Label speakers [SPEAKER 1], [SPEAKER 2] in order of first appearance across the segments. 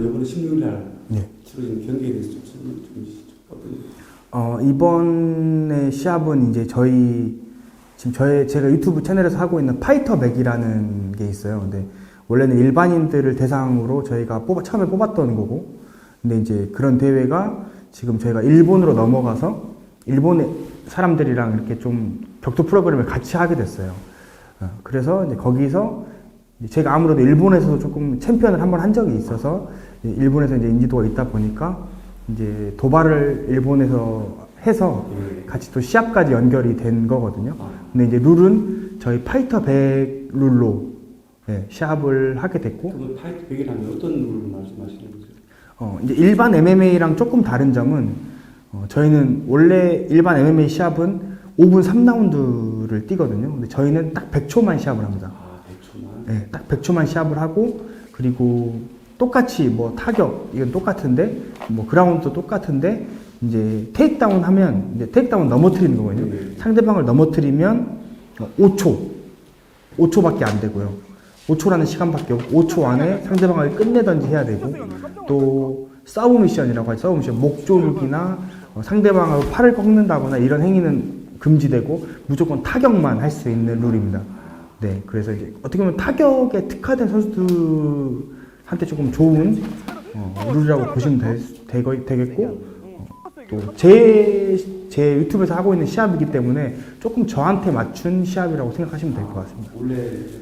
[SPEAKER 1] 16일 날
[SPEAKER 2] 네.
[SPEAKER 1] 치러진 경기에 대해서 좀 설명 좀. 어떤
[SPEAKER 2] 어, 이번에 시합은 이제 저희 지금 저의 제가 유튜브 채널에서 하고 있는 파이터 맥이라는 게 있어요. 근데 원래는 일반인들을 대상으로 저희가 뽑아, 처음에 뽑았던 거고, 근데 이제 그런 대회가 지금 저희가 일본으로 넘어가서 일본의 사람들이랑 이렇게 좀 격투 프로그램을 같이 하게 됐어요. 어, 그래서 이제 거기서 이 제 제가 아무래도 일본에서도 조금 챔피언을 한 번 한 적이 있어서 일본에서 이제 인지도가 있다 보니까 이제 도발을 일본에서 해서
[SPEAKER 1] 예.
[SPEAKER 2] 같이 또 시합까지 연결이 된 거거든요.
[SPEAKER 1] 아,
[SPEAKER 2] 근데 이제 룰은 저희 파이터 100 룰로 예, 시합을 하게 됐고
[SPEAKER 1] 그분 파이트 백이라면 어떤 룰을 말씀하시는 거죠?
[SPEAKER 2] 어, 이제 일반 MMA랑 조금 다른 점은 어, 저희는 원래 일반 MMA 시합은 5분 3라운드를 뛰거든요. 근데 저희는 딱 100초만 시합을 합니다.
[SPEAKER 1] 아, 100초만.
[SPEAKER 2] 네, 딱 100초만 시합을 하고 그리고 똑같이 뭐 타격 이건 똑같은데 뭐 그라운드도 똑같은데 이제 테이크다운 하면 이제 테이크다운 넘어뜨리는 거거든요.
[SPEAKER 1] 네.
[SPEAKER 2] 상대방을 넘어뜨리면 어, 5초 5초밖에 안 되고요. 5초라는 시간밖에 없고 5초 안에 상대방을 끝내든지 해야 되고 또 싸움 미션이라고 하죠. 싸움 미션 목 조르기나 어, 상대방을 팔을 꺾는다거나 이런 행위는 금지되고 무조건 타격만 할 수 있는 룰입니다. 네, 그래서 이제 어떻게 보면 타격에 특화된 선수들한테 조금 좋은 어, 룰이라고 보시면 될, 되, 되겠고 어, 또제 제 유튜브에서 하고 있는 시합이기 때문에 조금 저한테 맞춘 시합이라고 생각하시면 될 것 같습니다.
[SPEAKER 1] 원래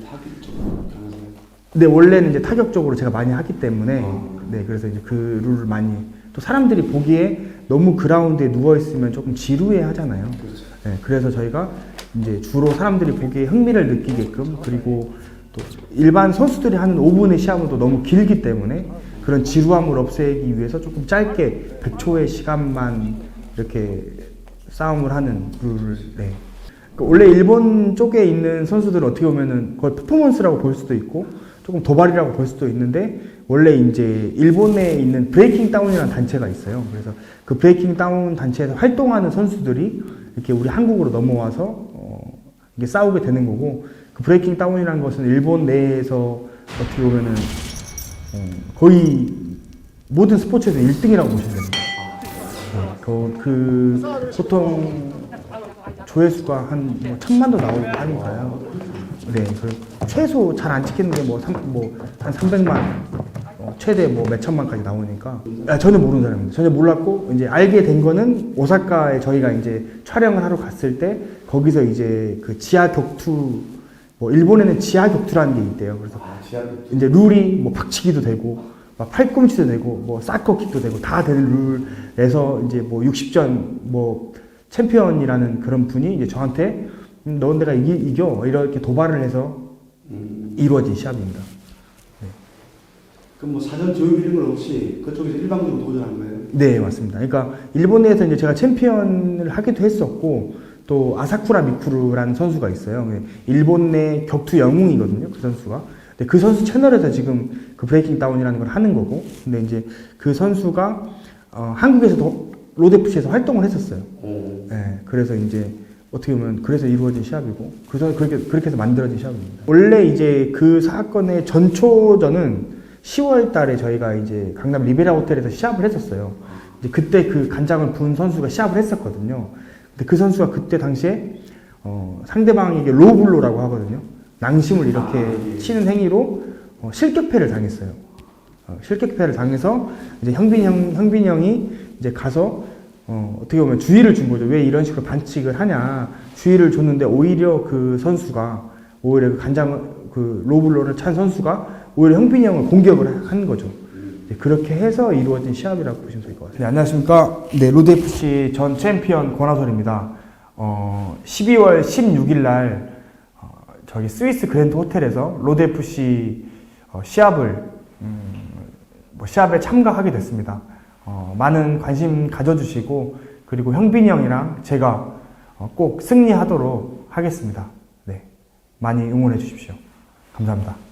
[SPEAKER 1] 타격 쪽으로 강하세요?
[SPEAKER 2] 근데 원래는 이제 타격적으로 제가 많이 하기 때문에
[SPEAKER 1] 어.
[SPEAKER 2] 네 그래서 이제 그 룰을 많이 또 사람들이 보기에 너무 그라운드에 누워 있으면 조금 지루해 하잖아요.
[SPEAKER 1] 그렇죠.
[SPEAKER 2] 네, 그래서 저희가 이제 주로 사람들이 보기에 흥미를 느끼게끔 그리고 또 일반 선수들이 하는 5분의 시합은 또 너무 길기 때문에 그런 지루함을 없애기 위해서 조금 짧게 100초의 시간만 이렇게 싸움을 하는 룰을 네. 그러니까 원래 일본 쪽에 있는 선수들은 어떻게 보면은 그걸 퍼포먼스라고 볼 수도 있고 조금 도발이라고 볼 수도 있는데 원래 이제 일본에 있는 브레이킹 다운이라는 단체가 있어요. 그래서 그 브레이킹 다운 단체에서 활동하는 선수들이 이렇게 우리 한국으로 넘어와서 어, 이게 싸우게 되는 거고 그 브레이킹 다운이라는 것은 일본 내에서 어떻게 보면은 어, 거의 모든 스포츠에서 1등이라고 보시면 됩니다. 네, 그, 그 보통 조회수가 한 뭐 천만도 나오고 하니까요. 네, 그 최소 잘 안 찍히는 게뭐 뭐한 300만 어, 최대 뭐 몇 천만까지 나오니까 아, 전혀 모르는 사람입니다. 전혀 몰랐고 이제 알게 된 거는 오사카에 저희가 이제 촬영을 하러 갔을 때 거기서 이제 그 지하 격투 뭐 일본에는 지하 격투라는 게 있대요. 그래서
[SPEAKER 1] 아,
[SPEAKER 2] 이제 룰이 뭐 박치기도 되고 막 팔꿈치도 되고 뭐 사커킥도 되고 다 되는 룰에서 이제 뭐 60전 뭐 챔피언이라는 그런 분이 이제 저한테 음, 넌 내가 이기, 이겨 이렇게 도발을 해서
[SPEAKER 1] 음,
[SPEAKER 2] 이루어진 시합입니다.
[SPEAKER 1] 그럼 뭐 사전 교육 이런 건 없이 그쪽에서 일방적으로 도전한 거예요?
[SPEAKER 2] 네 맞습니다. 그러니까 일본 내에서 이제 제가 챔피언을 하기도 했었고 또 아사쿠라 미쿠르라는 선수가 있어요. 일본 내 격투 영웅이거든요. 그 선수가. 근데 그 선수 채널에서 지금 그 브레이킹 다운이라는 걸 하는 거고. 근데 이제 그 선수가 어, 한국에서도 로데프시에서 활동을 했었어요.
[SPEAKER 1] 오.
[SPEAKER 2] 네, 그래서 이제 어떻게 보면 그래서 이루어진 시합이고 그래서 그렇게 그렇게 해서 만들어진 시합입니다. 원래 이제 그 사건의 전초전은 10월 달에 저희가 이제 강남 리베라 호텔에서 시합을 했었어요. 이제 그때 그 간장을 부은 선수가 시합을 했었거든요. 근데 그 선수가 그때 당시에 어, 상대방에게 로블로라고 하거든요. 낭심을 이렇게
[SPEAKER 1] 아, 예.
[SPEAKER 2] 치는 행위로 어, 실격패를 당했어요. 어, 실격패를 당해서 이제 형빈 형 형빈 형이 이제 가서 어, 어떻게 보면 주의를 준 거죠. 왜 이런 식으로 반칙을 하냐. 주의를 줬는데 오히려 그 선수가 오히려 그 간장 그 로블로를 찬 선수가 오히려 형빈이 형을 공격을 한 거죠. 네, 그렇게 해서 이루어진 시합이라고 보시면 될 것 같아요. 네, 안녕하십니까. 네, 로드FC 전 챔피언 권하솔입니다. 어, 12월 16일 날, 어, 저기 스위스 그랜드 호텔에서 로드FC 어, 시합을, 음, 뭐 시합에 참가하게 됐습니다. 어, 많은 관심 가져주시고, 그리고 형빈이 형이랑 제가 어, 꼭 승리하도록 하겠습니다. 네. 많이 응원해 주십시오. 감사합니다.